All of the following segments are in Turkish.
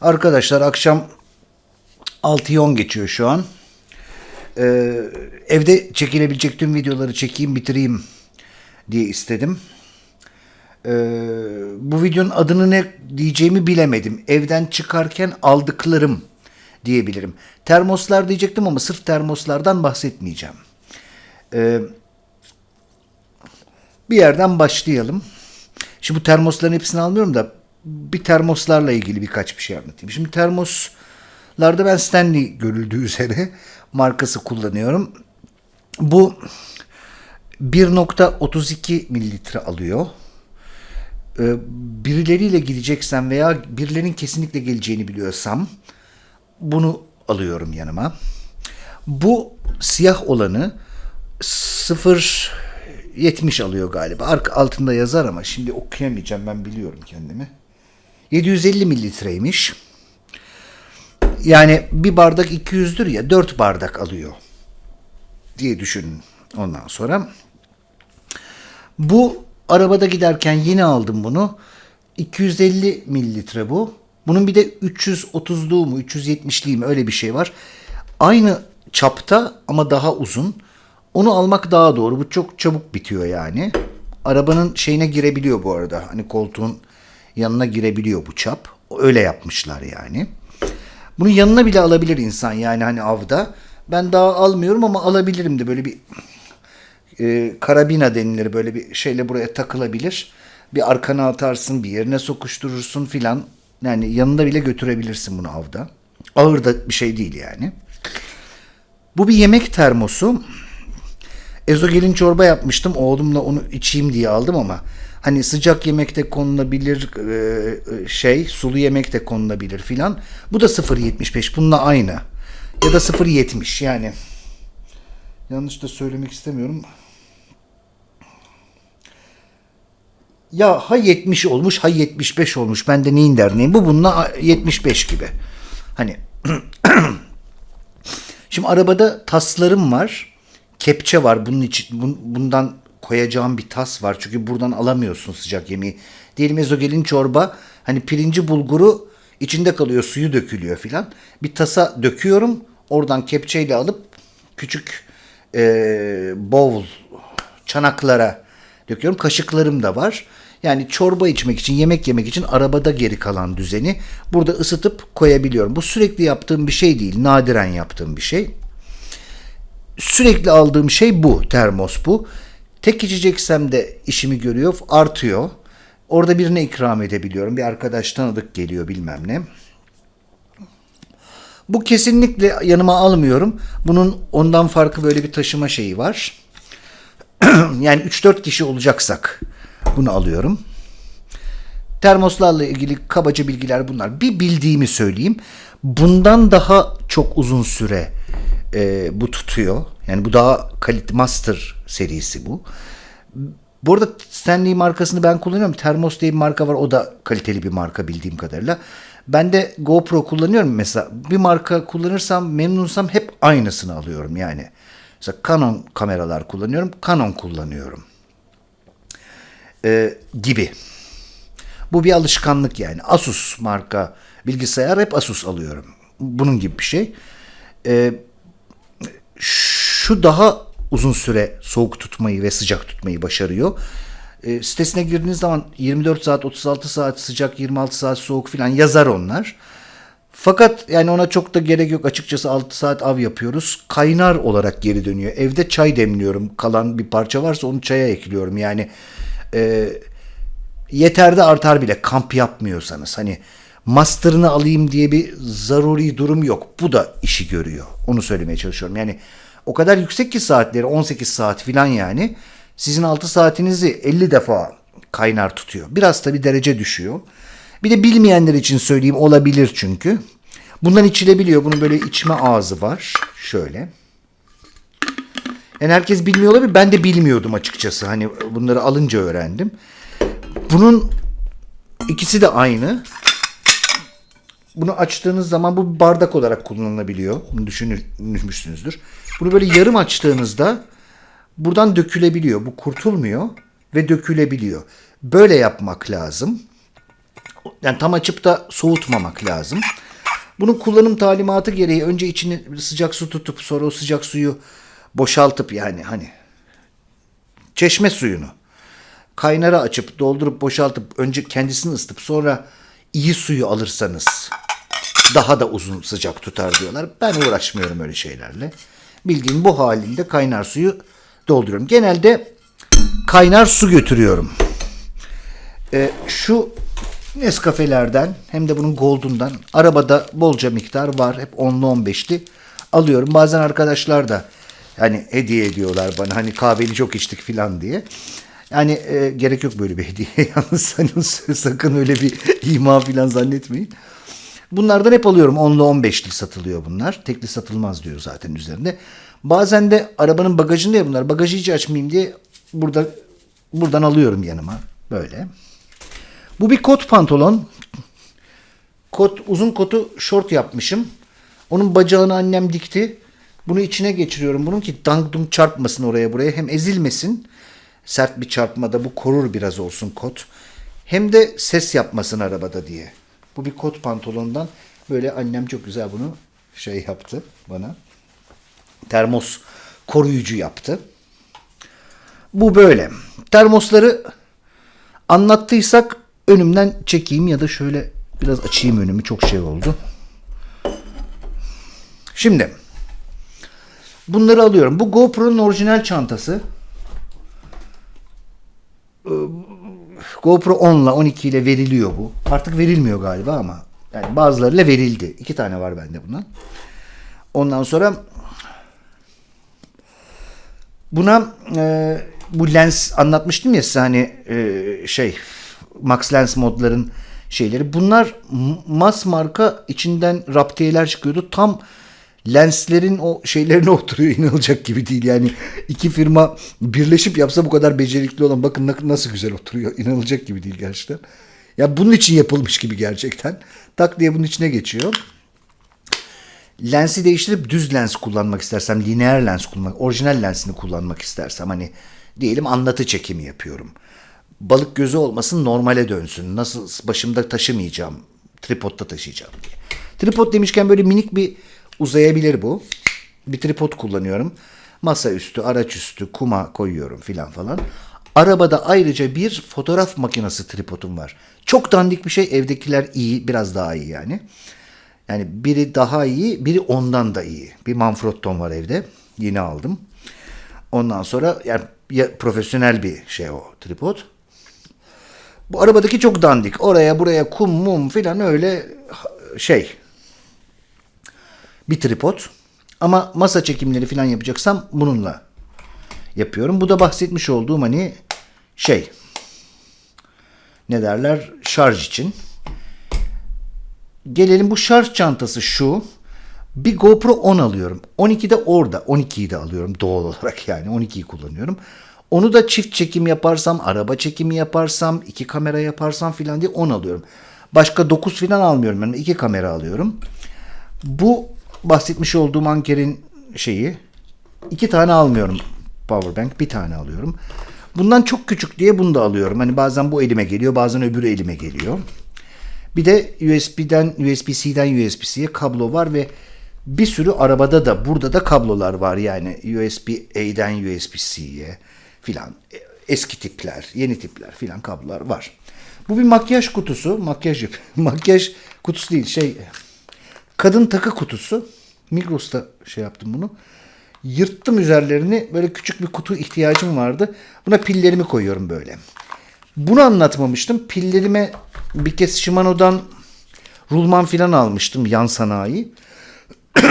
Arkadaşlar akşam 6'yı 10 geçiyor şu an. Ee, evde çekilebilecek tüm videoları çekeyim bitireyim diye istedim. Ee, bu videonun adını ne diyeceğimi bilemedim. Evden çıkarken aldıklarım diyebilirim. Termoslar diyecektim ama sırf termoslardan bahsetmeyeceğim. Ee, bir yerden başlayalım. Şimdi bu termosların hepsini almıyorum da bir termoslarla ilgili birkaç bir şey anlatayım. Şimdi termoslarda ben Stanley görüldüğü üzere markası kullanıyorum. Bu 1.32 mililitre alıyor. Ee, birileriyle gideceksem veya birilerinin kesinlikle geleceğini biliyorsam bunu alıyorum yanıma. Bu siyah olanı 0.70 alıyor galiba. Arka altında yazar ama şimdi okuyamayacağım ben biliyorum kendimi. 750 mililitreymiş. Yani bir bardak 200'dür ya 4 bardak alıyor diye düşünün ondan sonra. Bu arabada giderken yine aldım bunu. 250 mililitre bu. Bunun bir de 330'luğu mu 370'liği mi öyle bir şey var. Aynı çapta ama daha uzun. Onu almak daha doğru. Bu çok çabuk bitiyor yani. Arabanın şeyine girebiliyor bu arada. Hani koltuğun yanına girebiliyor bu çap. Öyle yapmışlar yani. Bunu yanına bile alabilir insan yani hani avda. Ben daha almıyorum ama alabilirim de böyle bir e, karabina denilir böyle bir şeyle buraya takılabilir. Bir arkana atarsın bir yerine sokuşturursun filan. Yani yanında bile götürebilirsin bunu avda. Ağır da bir şey değil yani. Bu bir yemek termosu. Ezogelin çorba yapmıştım. Oğlumla onu içeyim diye aldım ama hani sıcak yemekte konulabilir e, şey, sulu yemekte konulabilir filan. Bu da 0.75. Bununla aynı. Ya da 0.70 yani. Yanlış da söylemek istemiyorum. Ya ha 70 olmuş ha 75 olmuş. Ben de neyin derdineyim. Bu bununla 75 gibi. Hani Şimdi arabada taslarım var. Kepçe var. Bunun için bun- bundan koyacağım bir tas var. Çünkü buradan alamıyorsun sıcak yemeği. Diyelim ezogelin çorba. Hani pirinci bulguru içinde kalıyor. Suyu dökülüyor filan. Bir tasa döküyorum. Oradan kepçeyle alıp küçük e, bowl çanaklara döküyorum. Kaşıklarım da var. Yani çorba içmek için, yemek yemek için arabada geri kalan düzeni burada ısıtıp koyabiliyorum. Bu sürekli yaptığım bir şey değil. Nadiren yaptığım bir şey. Sürekli aldığım şey bu. Termos bu. Tek içeceksem de işimi görüyor. Artıyor. Orada birine ikram edebiliyorum. Bir arkadaş tanıdık geliyor bilmem ne. Bu kesinlikle yanıma almıyorum. Bunun ondan farkı böyle bir taşıma şeyi var. yani 3-4 kişi olacaksak bunu alıyorum. Termoslarla ilgili kabaca bilgiler bunlar. Bir bildiğimi söyleyeyim. Bundan daha çok uzun süre e, bu tutuyor. Yani bu daha kalite master serisi bu. Bu arada Stanley markasını ben kullanıyorum. Termos diye bir marka var. O da kaliteli bir marka bildiğim kadarıyla. Ben de GoPro kullanıyorum mesela. Bir marka kullanırsam memnunsam hep aynısını alıyorum yani. Mesela Canon kameralar kullanıyorum. Canon kullanıyorum. Ee, gibi. Bu bir alışkanlık yani. Asus marka bilgisayar hep Asus alıyorum. Bunun gibi bir şey. Ee, şu daha uzun süre soğuk tutmayı ve sıcak tutmayı başarıyor. E, sitesine girdiğiniz zaman 24 saat, 36 saat sıcak, 26 saat soğuk filan yazar onlar. Fakat yani ona çok da gerek yok. Açıkçası 6 saat av yapıyoruz. Kaynar olarak geri dönüyor. Evde çay demliyorum. Kalan bir parça varsa onu çaya ekliyorum. Yani e, yeter de artar bile kamp yapmıyorsanız. Hani master'ını alayım diye bir zaruri durum yok. Bu da işi görüyor. Onu söylemeye çalışıyorum. Yani o kadar yüksek ki saatleri 18 saat filan yani. Sizin 6 saatinizi 50 defa kaynar tutuyor. Biraz da bir derece düşüyor. Bir de bilmeyenler için söyleyeyim olabilir çünkü. Bundan içilebiliyor. Bunun böyle içme ağzı var. Şöyle. Yani herkes bilmiyor olabilir. Ben de bilmiyordum açıkçası. Hani bunları alınca öğrendim. Bunun ikisi de aynı. Bunu açtığınız zaman bu bardak olarak kullanılabiliyor. Bunu düşünmüşsünüzdür. Bunu böyle yarım açtığınızda buradan dökülebiliyor. Bu kurtulmuyor ve dökülebiliyor. Böyle yapmak lazım. Yani tam açıp da soğutmamak lazım. Bunun kullanım talimatı gereği önce içini sıcak su tutup sonra o sıcak suyu boşaltıp yani hani çeşme suyunu kaynara açıp doldurup boşaltıp önce kendisini ısıtıp sonra iyi suyu alırsanız daha da uzun sıcak tutar diyorlar. Ben uğraşmıyorum öyle şeylerle. Bildiğim bu halinde kaynar suyu dolduruyorum. Genelde kaynar su götürüyorum. Ee, şu Nescafe'lerden hem de bunun Gold'undan arabada bolca miktar var. Hep 10'lu 15'li alıyorum. Bazen arkadaşlar da hani hediye ediyorlar bana hani kahveni çok içtik falan diye. Yani e, gerek yok böyle bir hediye. Yalnız hani sakın öyle bir ima falan zannetmeyin. Bunlardan hep alıyorum. 10'lu 15'li satılıyor bunlar. Tekli satılmaz diyor zaten üzerinde. Bazen de arabanın bagajında ya bunlar. Bagajı hiç açmayayım diye burada buradan alıyorum yanıma. Böyle. Bu bir kot pantolon. Kot, uzun kotu şort yapmışım. Onun bacağını annem dikti. Bunu içine geçiriyorum. Bunun ki dang dung çarpmasın oraya buraya. Hem ezilmesin. Sert bir çarpmada bu korur biraz olsun kot. Hem de ses yapmasın arabada diye. Bu bir kot pantolondan böyle annem çok güzel bunu şey yaptı bana. Termos koruyucu yaptı. Bu böyle. Termosları anlattıysak önümden çekeyim ya da şöyle biraz açayım önümü. Çok şey oldu. Şimdi bunları alıyorum. Bu GoPro'nun orijinal çantası. GoPro 10 ile 12 ile veriliyor bu. Artık verilmiyor galiba ama yani bazılarıyla verildi. İki tane var bende bundan. Ondan sonra buna e, bu lens anlatmıştım ya size hani e, şey Max Lens modların şeyleri. Bunlar mas marka içinden raptiyeler çıkıyordu. Tam lenslerin o şeylerine oturuyor inanılacak gibi değil. Yani iki firma birleşip yapsa bu kadar becerikli olan bakın nasıl güzel oturuyor. İnanılacak gibi değil gerçekten. Ya bunun için yapılmış gibi gerçekten. Tak diye bunun içine geçiyor. Lensi değiştirip düz lens kullanmak istersem, lineer lens kullanmak, orijinal lensini kullanmak istersem hani diyelim anlatı çekimi yapıyorum. Balık gözü olmasın normale dönsün. Nasıl başımda taşımayacağım, tripodda taşıyacağım diye. Tripod demişken böyle minik bir uzayabilir bu. Bir tripod kullanıyorum. Masa üstü, araç üstü, kuma koyuyorum filan falan. Arabada ayrıca bir fotoğraf makinesi tripodum var. Çok dandik bir şey. Evdekiler iyi, biraz daha iyi yani. Yani biri daha iyi, biri ondan da iyi. Bir Manfrotton var evde. Yeni aldım. Ondan sonra yani ya, profesyonel bir şey o tripod. Bu arabadaki çok dandik. Oraya buraya kum mum filan öyle şey bir tripod. Ama masa çekimleri falan yapacaksam bununla yapıyorum. Bu da bahsetmiş olduğum hani şey ne derler şarj için. Gelelim bu şarj çantası şu. Bir GoPro 10 alıyorum. 12 de orada. 12'yi de alıyorum doğal olarak yani. 12'yi kullanıyorum. Onu da çift çekim yaparsam, araba çekimi yaparsam, iki kamera yaparsam filan diye 10 alıyorum. Başka 9 filan almıyorum. Yani iki kamera alıyorum. Bu bahsetmiş olduğum Anker'in şeyi iki tane almıyorum powerbank bir tane alıyorum. Bundan çok küçük diye bunu da alıyorum. Hani bazen bu elime geliyor bazen öbürü elime geliyor. Bir de USB'den USB-C'den USB-C'ye kablo var ve bir sürü arabada da burada da kablolar var yani USB-A'den USB-C'ye filan eski tipler, yeni tipler filan kablolar var. Bu bir makyaj kutusu, makyaj makyaj kutusu değil şey kadın takı kutusu. Migros'ta şey yaptım bunu. Yırttım üzerlerini. Böyle küçük bir kutu ihtiyacım vardı. Buna pillerimi koyuyorum böyle. Bunu anlatmamıştım. Pillerime bir kez Shimano'dan rulman filan almıştım yan sanayi.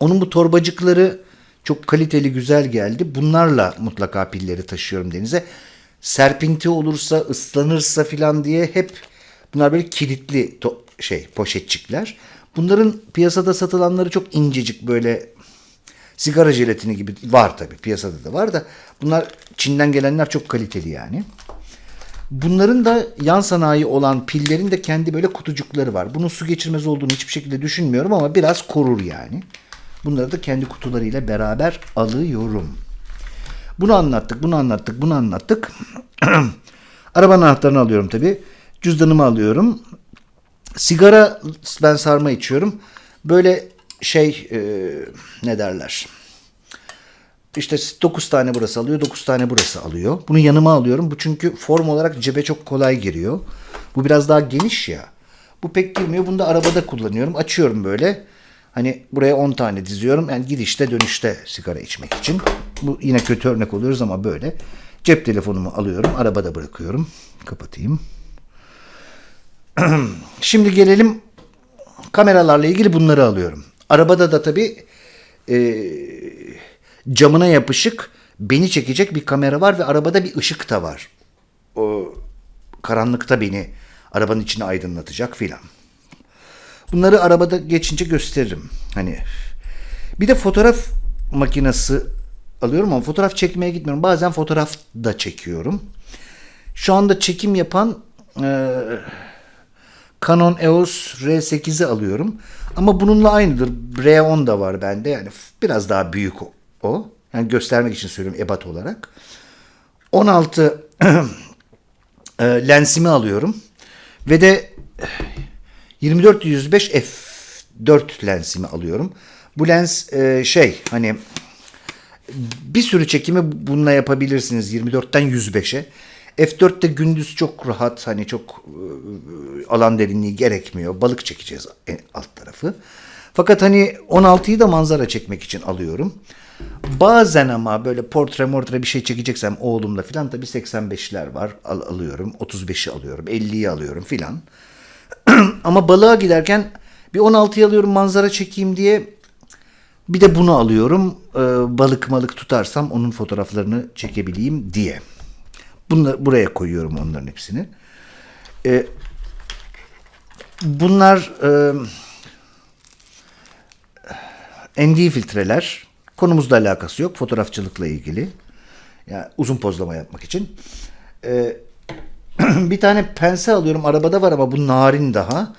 Onun bu torbacıkları çok kaliteli güzel geldi. Bunlarla mutlaka pilleri taşıyorum denize. Serpinti olursa ıslanırsa filan diye hep bunlar böyle kilitli şey poşetçikler. Bunların piyasada satılanları çok incecik böyle sigara jelatini gibi var tabii piyasada da var da bunlar Çin'den gelenler çok kaliteli yani. Bunların da yan sanayi olan pillerin de kendi böyle kutucukları var. Bunun su geçirmez olduğunu hiçbir şekilde düşünmüyorum ama biraz korur yani. Bunları da kendi kutularıyla beraber alıyorum. Bunu anlattık, bunu anlattık, bunu anlattık. Arabanın anahtarını alıyorum tabii. Cüzdanımı alıyorum. Sigara ben sarma içiyorum. Böyle şey e, ne derler? İşte 9 tane burası alıyor, 9 tane burası alıyor. Bunu yanıma alıyorum. Bu çünkü form olarak cebe çok kolay giriyor. Bu biraz daha geniş ya. Bu pek girmiyor. Bunu da arabada kullanıyorum. Açıyorum böyle. Hani buraya 10 tane diziyorum. Yani gidişte dönüşte sigara içmek için. Bu yine kötü örnek oluyoruz ama böyle. Cep telefonumu alıyorum. Arabada bırakıyorum. Kapatayım. Şimdi gelelim kameralarla ilgili bunları alıyorum. Arabada da tabii e, camına yapışık beni çekecek bir kamera var ve arabada bir ışık da var. O karanlıkta beni arabanın içine aydınlatacak filan. Bunları arabada geçince gösteririm. Hani bir de fotoğraf makinesi alıyorum ama fotoğraf çekmeye gitmiyorum. Bazen fotoğraf da çekiyorum. Şu anda çekim yapan e, Canon EOS R8'i alıyorum. Ama bununla aynıdır. R10 da var bende. Yani biraz daha büyük o. o. Yani göstermek için söylüyorum ebat olarak. 16 e, lensimi alıyorum. Ve de 24-105 f4 lensimi alıyorum. Bu lens e, şey hani bir sürü çekimi bununla yapabilirsiniz 24'ten 105'e. F4'te gündüz çok rahat hani çok e, alan derinliği gerekmiyor. Balık çekeceğiz en alt tarafı. Fakat hani 16'yı da manzara çekmek için alıyorum. Bazen ama böyle portre mortre bir şey çekeceksem oğlumla filan tabii 85'ler var al, alıyorum. 35'i alıyorum. 50'yi alıyorum filan. ama balığa giderken bir 16'yı alıyorum manzara çekeyim diye bir de bunu alıyorum. Ee, balık malık tutarsam onun fotoğraflarını çekebileyim diye. Bunları buraya koyuyorum onların hepsini. Ee, bunlar e, ND filtreler. Konumuzla alakası yok. Fotoğrafçılıkla ilgili. Yani uzun pozlama yapmak için. Ee, bir tane pense alıyorum. Arabada var ama bu narin daha.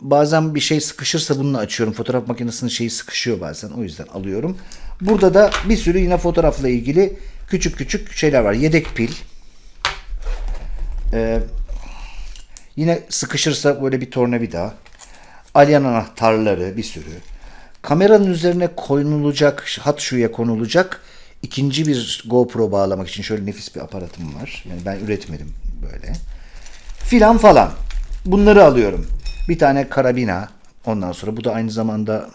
Bazen bir şey sıkışırsa bununla açıyorum. Fotoğraf makinesinin şeyi sıkışıyor bazen. O yüzden alıyorum. Burada da bir sürü yine fotoğrafla ilgili küçük küçük şeyler var. Yedek pil. Ee, yine sıkışırsa böyle bir tornavida. Alyan anahtarları bir sürü. Kameranın üzerine konulacak, hat şuya konulacak ikinci bir GoPro bağlamak için şöyle nefis bir aparatım var. Yani ben üretmedim böyle. Filan falan. Bunları alıyorum. Bir tane karabina. Ondan sonra bu da aynı zamanda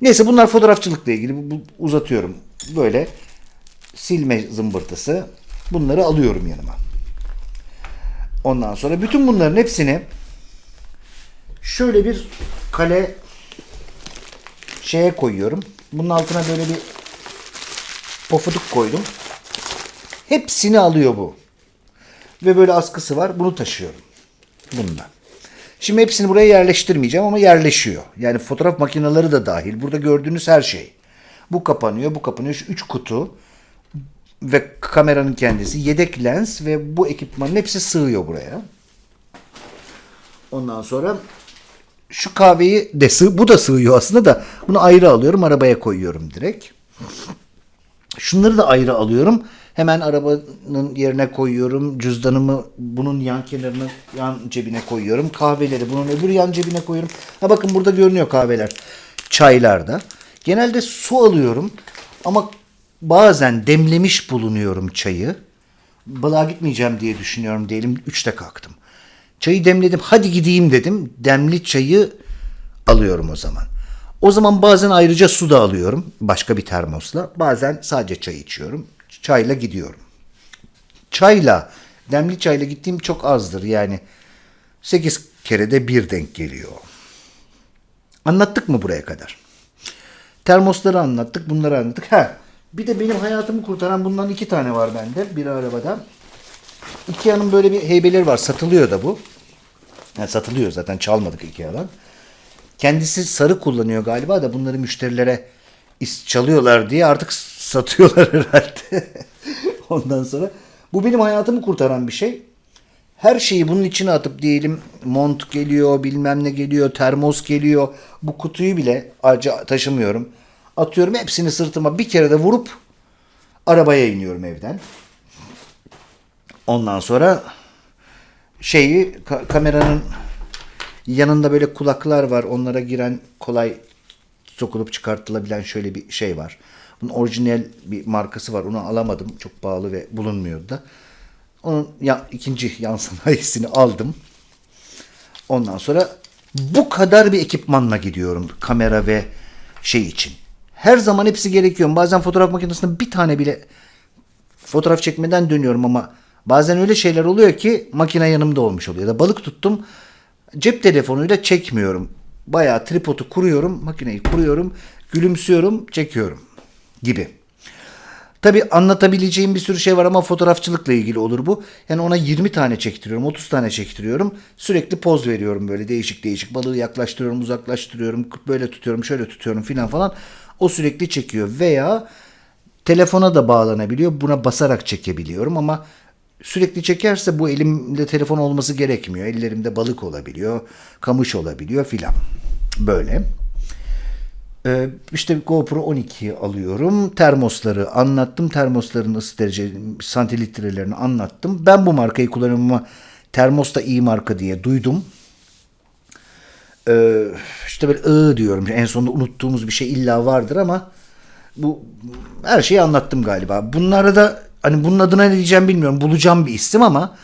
Neyse bunlar fotoğrafçılıkla ilgili. Bu, bu- uzatıyorum. Böyle silme zımbırtısı. Bunları alıyorum yanıma. Ondan sonra bütün bunların hepsini şöyle bir kale şeye koyuyorum. Bunun altına böyle bir pofuduk koydum. Hepsini alıyor bu. Ve böyle askısı var. Bunu taşıyorum. Bundan. Şimdi hepsini buraya yerleştirmeyeceğim ama yerleşiyor. Yani fotoğraf makineleri de dahil. Burada gördüğünüz her şey. Bu kapanıyor, bu kapanıyor. Şu üç kutu ve kameranın kendisi, yedek lens ve bu ekipmanın hepsi sığıyor buraya. Ondan sonra şu kahveyi de sığ, bu da sığıyor aslında da bunu ayrı alıyorum, arabaya koyuyorum direkt. Şunları da ayrı alıyorum. Hemen arabanın yerine koyuyorum. Cüzdanımı bunun yan kenarına, yan cebine koyuyorum. Kahveleri bunun öbür yan cebine koyuyorum. Ha bakın burada görünüyor kahveler. Çaylarda. Genelde su alıyorum ama bazen demlemiş bulunuyorum çayı. Balığa gitmeyeceğim diye düşünüyorum diyelim. Üçte kalktım. Çayı demledim. Hadi gideyim dedim. Demli çayı alıyorum o zaman. O zaman bazen ayrıca su da alıyorum. Başka bir termosla. Bazen sadece çay içiyorum. Çayla gidiyorum. Çayla, demli çayla gittiğim çok azdır. Yani 8 kerede bir denk geliyor. Anlattık mı buraya kadar? Termosları anlattık, bunları anlattık. Ha, bir de benim hayatımı kurtaran bundan iki tane var bende. Biri arabada. Ikea'nın böyle bir heybeleri var. Satılıyor da bu. Yani satılıyor zaten çalmadık Ikea'dan. Kendisi sarı kullanıyor galiba da bunları müşterilere çalıyorlar diye artık satıyorlar herhalde. Ondan sonra bu benim hayatımı kurtaran bir şey. Her şeyi bunun içine atıp diyelim mont geliyor, bilmem ne geliyor, termos geliyor. Bu kutuyu bile ayrıca taşımıyorum. Atıyorum hepsini sırtıma bir kere de vurup arabaya iniyorum evden. Ondan sonra şeyi ka- kameranın yanında böyle kulaklar var. Onlara giren kolay sokulup çıkartılabilen şöyle bir şey var. Bunun orijinal bir markası var. Onu alamadım. Çok pahalı ve bulunmuyordu da. Onun ya, ikinci yan aldım. Ondan sonra bu kadar bir ekipmanla gidiyorum kamera ve şey için. Her zaman hepsi gerekiyor. Bazen fotoğraf makinesinde bir tane bile fotoğraf çekmeden dönüyorum ama bazen öyle şeyler oluyor ki makine yanımda olmuş oluyor. Ya da balık tuttum cep telefonuyla çekmiyorum. Bayağı tripodu kuruyorum, makineyi kuruyorum, gülümsüyorum, çekiyorum gibi. Tabii anlatabileceğim bir sürü şey var ama fotoğrafçılıkla ilgili olur bu. Yani ona 20 tane çektiriyorum, 30 tane çektiriyorum. Sürekli poz veriyorum böyle değişik değişik. Balığı yaklaştırıyorum, uzaklaştırıyorum, böyle tutuyorum, şöyle tutuyorum filan falan. O sürekli çekiyor veya telefona da bağlanabiliyor. Buna basarak çekebiliyorum ama sürekli çekerse bu elimde telefon olması gerekmiyor. Ellerimde balık olabiliyor, kamış olabiliyor filan. Böyle. Ee, işte GoPro 12 alıyorum. Termosları anlattım. Termosların ısı derece santilitre'lerini anlattım. Ben bu markayı kullanıyorum ama termos da iyi marka diye duydum. Ee, işte böyle ı diyorum. En sonunda unuttuğumuz bir şey illa vardır ama bu her şeyi anlattım galiba. Bunlara da hani bunun adına ne diyeceğim bilmiyorum. Bulacağım bir isim ama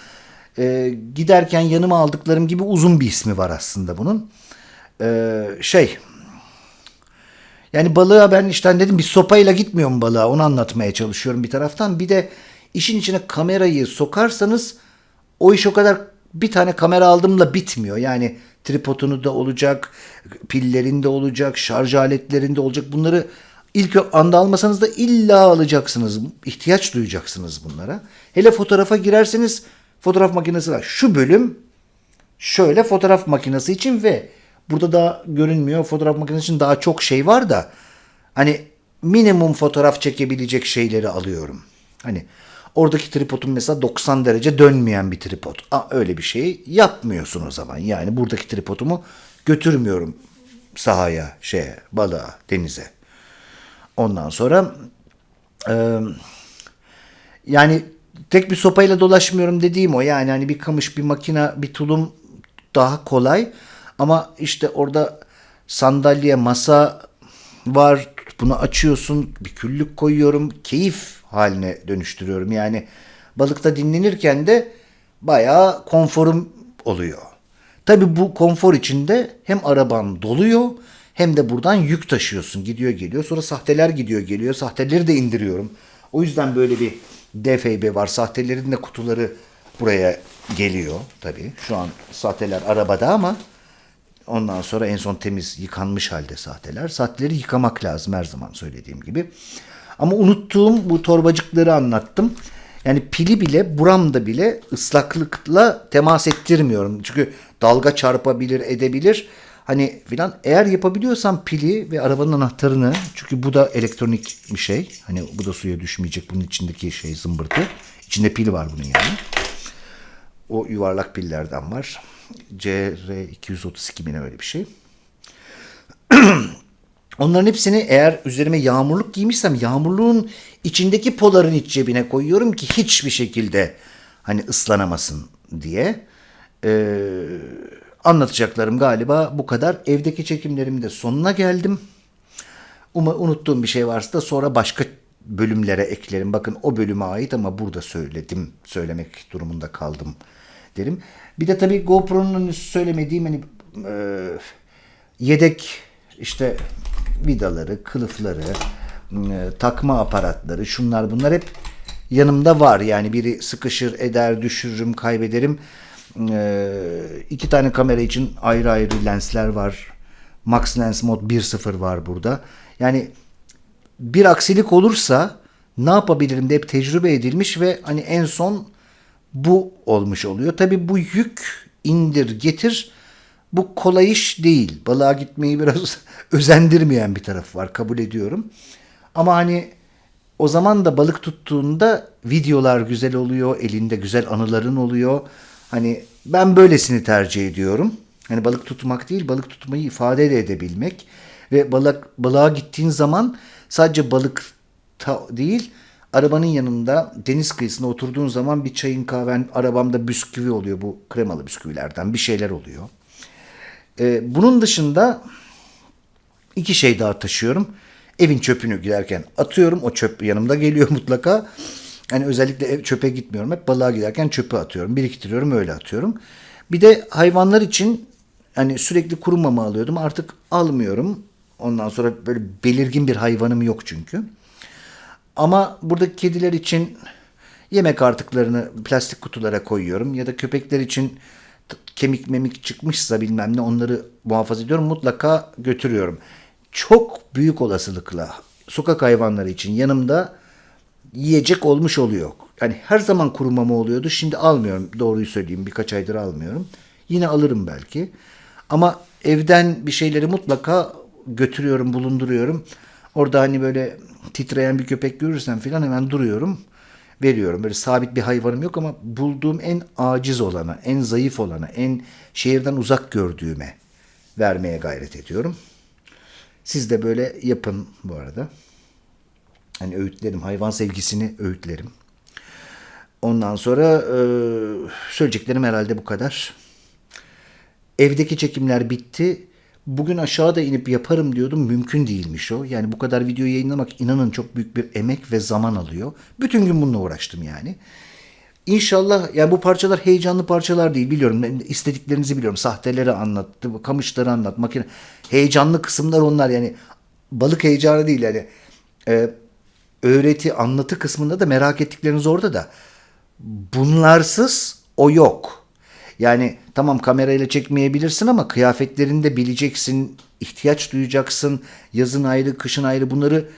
e, giderken yanıma aldıklarım gibi uzun bir ismi var aslında bunun. Ee, şey yani balığa ben işte dedim bir sopayla gitmiyorum balığa onu anlatmaya çalışıyorum bir taraftan. Bir de işin içine kamerayı sokarsanız o iş o kadar bir tane kamera aldımla bitmiyor. Yani tripodunu da olacak, pillerinde olacak, şarj aletlerinde olacak. Bunları ilk anda almasanız da illa alacaksınız. İhtiyaç duyacaksınız bunlara. Hele fotoğrafa girerseniz fotoğraf makinesi var. Şu bölüm şöyle fotoğraf makinesi için ve burada da görünmüyor. Fotoğraf makinesi için daha çok şey var da hani minimum fotoğraf çekebilecek şeyleri alıyorum. Hani oradaki tripodun mesela 90 derece dönmeyen bir tripod. Aa, öyle bir şey yapmıyorsun o zaman. Yani buradaki tripodumu götürmüyorum sahaya, şeye, balığa, denize. Ondan sonra e, yani tek bir sopayla dolaşmıyorum dediğim o. Yani hani bir kamış, bir makina, bir tulum daha kolay. Ama işte orada sandalye, masa var. Bunu açıyorsun. Bir küllük koyuyorum. Keyif haline dönüştürüyorum. Yani balıkta dinlenirken de bayağı konforum oluyor. Tabii bu konfor içinde hem araban doluyor hem de buradan yük taşıyorsun. Gidiyor geliyor. Sonra sahteler gidiyor geliyor. Sahteleri de indiriyorum. O yüzden böyle bir DFB var. Sahtelerin de kutuları buraya geliyor tabii. Şu an sahteler arabada ama ondan sonra en son temiz yıkanmış halde sahteler. Sahteleri yıkamak lazım her zaman söylediğim gibi. Ama unuttuğum bu torbacıkları anlattım. Yani pili bile buramda bile ıslaklıkla temas ettirmiyorum. Çünkü dalga çarpabilir edebilir. Hani filan eğer yapabiliyorsam pili ve arabanın anahtarını çünkü bu da elektronik bir şey. Hani bu da suya düşmeyecek bunun içindeki şey zımbırtı. İçinde pil var bunun yani. O yuvarlak pillerden var. CR232 mi öyle bir şey. Onların hepsini eğer üzerime yağmurluk giymişsem yağmurluğun içindeki poların iç cebine koyuyorum ki hiçbir şekilde hani ıslanamasın diye. Ee, anlatacaklarım galiba bu kadar. Evdeki çekimlerimin de sonuna geldim. Uma unuttuğum bir şey varsa da sonra başka bölümlere eklerim. Bakın o bölüme ait ama burada söyledim. Söylemek durumunda kaldım derim. Bir de tabii GoPro'nun söylemediğim hani e, yedek işte vidaları, kılıfları, e, takma aparatları, şunlar bunlar hep yanımda var. Yani biri sıkışır, eder, düşürürüm, kaybederim. E, iki tane kamera için ayrı ayrı lensler var. Max Lens Mod 1.0 var burada. Yani bir aksilik olursa ne yapabilirim de hep tecrübe edilmiş ve hani en son bu olmuş oluyor. Tabii bu yük indir getir bu kolay iş değil. Balığa gitmeyi biraz özendirmeyen bir tarafı var kabul ediyorum. Ama hani o zaman da balık tuttuğunda videolar güzel oluyor, elinde güzel anıların oluyor. Hani ben böylesini tercih ediyorum. Hani balık tutmak değil, balık tutmayı ifade de edebilmek ve balık balığa gittiğin zaman sadece balık değil, arabanın yanında deniz kıyısında oturduğun zaman bir çayın kahven arabamda bisküvi oluyor bu kremalı bisküvilerden bir şeyler oluyor. Ee, bunun dışında iki şey daha taşıyorum. Evin çöpünü giderken atıyorum. O çöp yanımda geliyor mutlaka. Yani özellikle ev çöpe gitmiyorum. Hep balığa giderken çöpü atıyorum. Biriktiriyorum öyle atıyorum. Bir de hayvanlar için hani sürekli kuru mama alıyordum. Artık almıyorum. Ondan sonra böyle belirgin bir hayvanım yok çünkü. Ama buradaki kediler için yemek artıklarını plastik kutulara koyuyorum. Ya da köpekler için kemik memik çıkmışsa bilmem ne onları muhafaza ediyorum. Mutlaka götürüyorum. Çok büyük olasılıkla sokak hayvanları için yanımda yiyecek olmuş oluyor. Yani her zaman kuru mama oluyordu. Şimdi almıyorum. Doğruyu söyleyeyim. Birkaç aydır almıyorum. Yine alırım belki. Ama evden bir şeyleri mutlaka götürüyorum, bulunduruyorum. Orada hani böyle titreyen bir köpek görürsem falan hemen duruyorum. Veriyorum. Böyle sabit bir hayvanım yok ama bulduğum en aciz olana, en zayıf olana, en şehirden uzak gördüğüme vermeye gayret ediyorum. Siz de böyle yapın bu arada. Hani öğütlerim, hayvan sevgisini öğütlerim. Ondan sonra e, söyleyeceklerim herhalde bu kadar. Evdeki çekimler bitti. Bugün aşağıda inip yaparım diyordum. Mümkün değilmiş o. Yani bu kadar video yayınlamak inanın çok büyük bir emek ve zaman alıyor. Bütün gün bununla uğraştım yani. İnşallah yani bu parçalar heyecanlı parçalar değil biliyorum. İstediklerinizi biliyorum. Sahteleri anlattı, kamışları anlat, makine. Heyecanlı kısımlar onlar yani. Balık heyecanı değil yani. Ee, öğreti, anlatı kısmında da merak ettikleriniz orada da. Bunlarsız o yok. Yani tamam kamerayla çekmeyebilirsin ama kıyafetlerini de bileceksin, ihtiyaç duyacaksın. Yazın ayrı, kışın ayrı bunları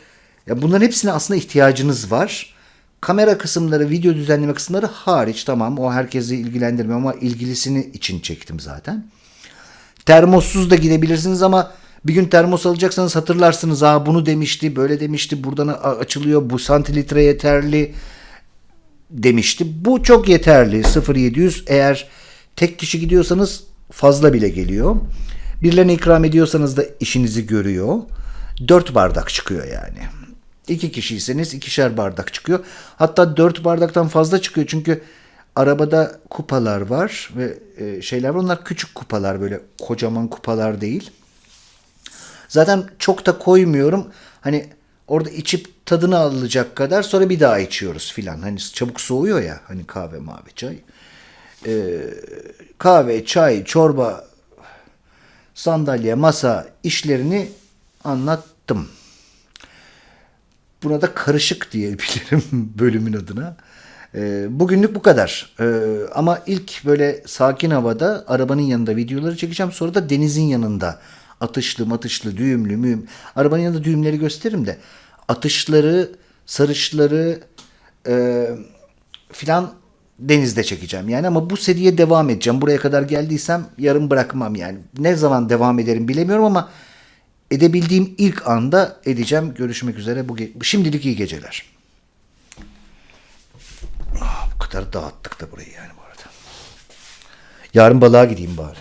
ya bunların hepsine aslında ihtiyacınız var. Kamera kısımları, video düzenleme kısımları hariç tamam o herkesi ilgilendirmiyor ama ilgilisini için çektim zaten. Termossuz da gidebilirsiniz ama bir gün termos alacaksanız hatırlarsınız. Aa bunu demişti, böyle demişti, buradan açılıyor, bu santilitre yeterli demişti. Bu çok yeterli. 0700 eğer tek kişi gidiyorsanız fazla bile geliyor. Birilerine ikram ediyorsanız da işinizi görüyor. 4 bardak çıkıyor yani. İki kişiyseniz ikişer bardak çıkıyor. Hatta 4 bardaktan fazla çıkıyor çünkü arabada kupalar var ve e, şeyler var. Onlar küçük kupalar böyle kocaman kupalar değil. Zaten çok da koymuyorum. Hani orada içip tadını alacak kadar sonra bir daha içiyoruz filan. Hani çabuk soğuyor ya hani kahve mavi çay. Ee, kahve, çay, çorba, sandalye, masa işlerini anlattım. Buna da karışık diyebilirim bölümün adına. Ee, bugünlük bu kadar. Ee, ama ilk böyle sakin havada arabanın yanında videoları çekeceğim. Sonra da denizin yanında atışlı matışlı düğümlü mühüm. Arabanın yanında düğümleri gösteririm de atışları sarışları e, filan denizde çekeceğim. Yani ama bu seriye devam edeceğim. Buraya kadar geldiysem yarım bırakmam yani. Ne zaman devam ederim bilemiyorum ama edebildiğim ilk anda edeceğim. Görüşmek üzere. Bu ge- şimdilik iyi geceler. Ah, bu kadar dağıttık da burayı yani bu arada. Yarın balığa gideyim bari.